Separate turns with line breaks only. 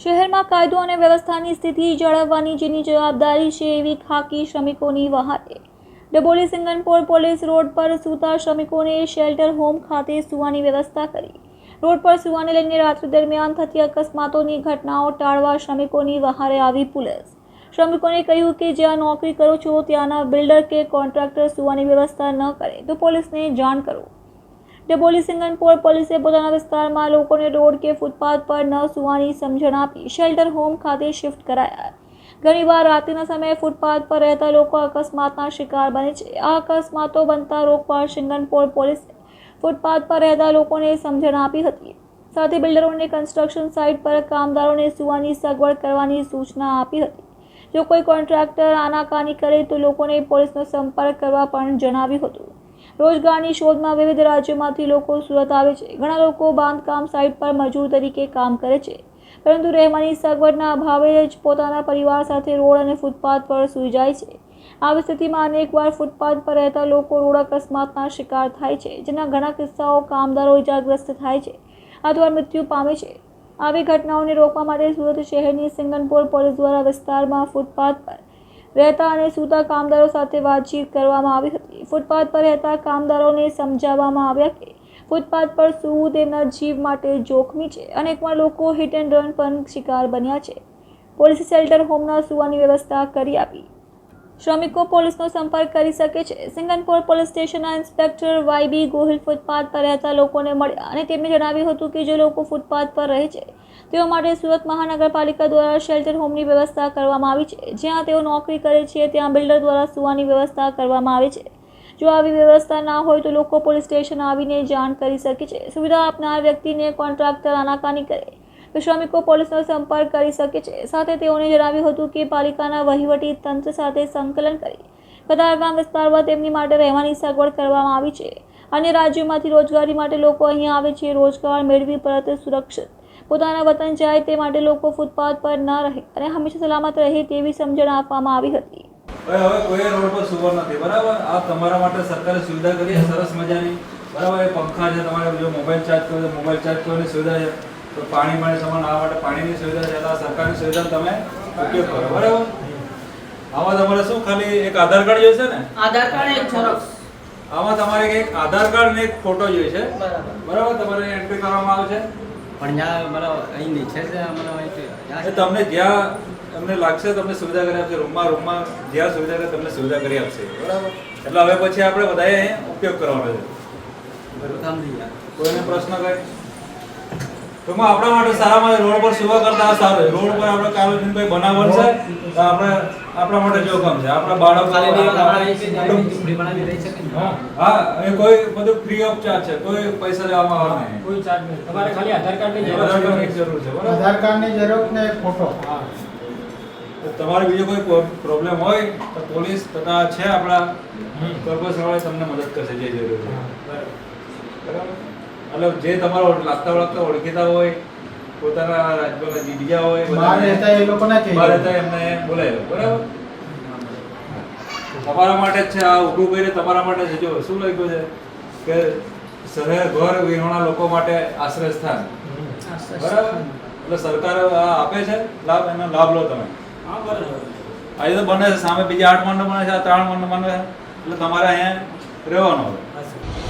શહેરમાં કાયદો અને વ્યવસ્થાની સ્થિતિ જાળવવાની જેની જવાબદારી છે એવી ખાકી શ્રમિકોની વહારે ડબોલી સિંગનપોર પોલીસ રોડ પર સૂતા શ્રમિકોને શેલ્ટર હોમ ખાતે સુવાની વ્યવસ્થા કરી. રોડ પર સુવાને લઈને રાત્રિ દરમિયાન થતી અકસ્માતોની ઘટનાઓ ટાળવા શ્રમિકોની વહારે આવી પોલીસ. શ્રમિકોને કહ્યું કે જ્યાં નોકરી કરો છો, ત્યાંના બિલ્ડર કે કોન્ટ્રાક્ટર સુવાની વ્યવસ્થા ન કરે, તો પોલીસને જાણ કરો. ડબોલી સિંગનપોર પોલીસે પોતાના વિસ્તારમાં લોકોને રોડ કે ફૂટપાથ પર ન સુવાની સમજણ આપી શેલ્ટર હોમ ખાતે શિફ્ટ કરાયા. ઘણીવાર રાત્રિના સમયે ફૂટપાથ પર રહેતા લોકો અકસ્માતના શિકાર બને છે. આ અકસ્માતો બનતા રોકવા સિંગનપોર પોલીસે ફૂટપાથ પર રહેતા લોકોને સમજણ આપી હતી. સાથે બિલ્ડરોને કન્સ્ટ્રક્શન સાઇટ પર કામદારોને સુવાની સગવડ કરવાની સૂચના આપી હતી. જો કોઈ કોન્ટ્રાક્ટર આનાકાની કરે તો લોકોને પોલીસનો સંપર્ક કરવા પણ જણાવ્યું હતું. રોજગારની શોધમાં વિવિધ રાજ્યોમાંથી લોકો સુરત આવે છે. ઘણા લોકો બાંધકામ સાઇટ પર મજૂર તરીકે કામ કરે છે. પરંતુ રહેવાની સગવડના અભાવે જ પોતાના પરિવાર સાથે રોડ અને ફૂટપાથ પર સૂઈ જાય છે. આવી સ્થિતિમાં અનેકવાર ફૂટપાથ પર રહેતા લોકો રોડ અકસ્માતના શિકાર થાય છે, જેના ઘણા કિસ્સાઓ કામદારો ઇજાગ્રસ્ત થાય છે અથવા મૃત્યુ પામે છે. આવી ઘટનાઓને રોકવા માટે સુરત શહેરની સિંગનપોર પોલીસ દ્વારા વિસ્તારમાં ફૂટપાથ પર રહેતા અને સૂતા કામદારો સાથે વાતચીત કરવામાં આવી હતી. ફૂટપાથ પર રહેતા કામદારોને સમજાવવામાં આવ્યા કે ફૂટપાથ પર સૂવું તેમના જીવ માટે જોખમી છે. અનેકમાં લોકો હિટ એન્ડ રન પણ શિકાર બન્યા છે. પોલીસે શેલ્ટર હોમના સૂવાની વ્યવસ્થા કરી આપી. શ્રમિકો પોલીસનો સંપર્ક કરી શકે છે. સિંગનપોર પોલીસ સ્ટેશનના inspector Y B Gohil footpath પર રહેતા લોકોને મળ્યા અને તેમણે જણાવ્યું હતું કે જે લોકો ફૂટપાથ પર રહે છે, તેઓ માટે સુરત મહાનગરપાલિકા દ્વારા શેલ્ટર હોમની વ્યવસ્થા કરવામાં આવી છે. જ્યાં તેઓ નોકરી કરે છે, ત્યાં બિલ્ડર દ્વારા સુવાની વ્યવસ્થા કરવામાં આવે છે. જો આવી વ્યવસ્થા ના હોય તો લોકો પોલીસ સ્ટેશન આવીને જાણ કરી શકે છે. સુવિધા આપનાર વ્યક્તિને કોન્ટ્રાક્ટર આનાકાની કરે. શ્રમિકો પોલીસનો સંપર્ક કરી શકે છે. સાથે તેઓને જણાવ્યું હતું કે પાલિકાના વહીવટી તંત્ર સાથે સંકલન કરી કતારગામ વિસ્તારમાં તેમની માટે રહેવાની સગવડ કરવામાં આવી છે. અન્ય રાજ્યોમાંથી રોજગારી માટે લોકો અહીં આવે છે. રોજગાર મેળવી પરત સુરક્ષિત પોતાના વતન જાય તે માટે લોકો ફૂટપાથ પર ન રહે અને હંમેશા સલામત રહે તેવી સમજણ આપવામાં આવી હતી.
હવે કોઈ રોડ પર સુવર નથી. બરાબર? આ તમારા માટે સરકારે સુવિધા કરી. સરસ મજાની. બરાબર? પંખા છે, તમારે જો મોબાઈલ ચાર્જ કરો મોબાઈલ ચાર્જ કરવાની સુવિધા છે. તો પાણી પાણી તમારે આ માટે પાણીની સુવિધા છે આ સરકારની સુવિધા તમે ઉપયોગ કરો. બરાબર? આમાં તમારે શું ખાલી એક આધાર કાર્ડ જોઈશે ને?
આધાર કાર્ડ એક ઝેરોક્સ
આમાં તમારે એક આધાર કાર્ડ ને એક ફોટો જોઈશે.
બરાબર.
બરાબર? તમારે એન્ટ્રી કરવામાં આવશે
પણ જ્યાં મતલબ અહીં નીચે છે મતલબ
તમને જ્યાં તમને લાગશે તમને સુવિધા કરી આપશે રૂમમાં રૂમમાં જ્યાં સુવિધા કરે તમને સુવિધા કરી આપશે. બરાબર. એટલે હવે પછી આપણે બધાએ અહીંયા ઉપયોગ કરવાનો છે.
બધું સમજી ગયા
કોઈને પ્રશ્ન કઈ? ટૂંકમાં આપણા માટે સારામાં રોડ પર સેવા કરતા સારું રોડ પર આપણે કાલે દિન કોઈ છે આપણે આપણા માટે જોખમ છે. આપણા બાળકો હા. એ કોઈ બધું ફ્રી ઓફ ચાર્જ છે. કોઈ પૈસા લેવામાં આવે નહીં.
કોઈ ચાર્જ નહીં. તમારે ખાલી આધાર કાર્ડની જરૂર છે.
જરૂર છે બરાબર?
આધાર કાર્ડની ઝેરોક્ષ ને એક ફોટો
હા.
તો તમારે બીજો કોઈ પ્રોબ્લેમ હોય તો પોલીસ તથા છે આપણા કોર્પોરેશન વાળા તમને મદદ કરશે જે જરૂર છે. બરાબર? એટલે જે તમારો લાગતા વળગતા ઓળખીતા હોય પોતાના રાજ્યના બીજા હોય
બહાર રહેતા એ લોકો ના
બહાર રહેતા એમને બોલાવી બરાબર? તમારા માટે જ છે આ ઊભું કરીને તમારા માટે છે. જો શું લખ્યું છે? કે શહેર ઘર વિહોણા લોકો માટે આશ્રય સ્થાન. બરાબર? એટલે સરકાર આ આપે છે? લાભ એનો લાભ લો તમે.
હા બરાબર.
આજે તો બને છે સામે બીજા આઠ મણનો બને છે આ ત્રણ મણનો બને છે. એટલે તમારે અહીંયા રહેવાનું હવે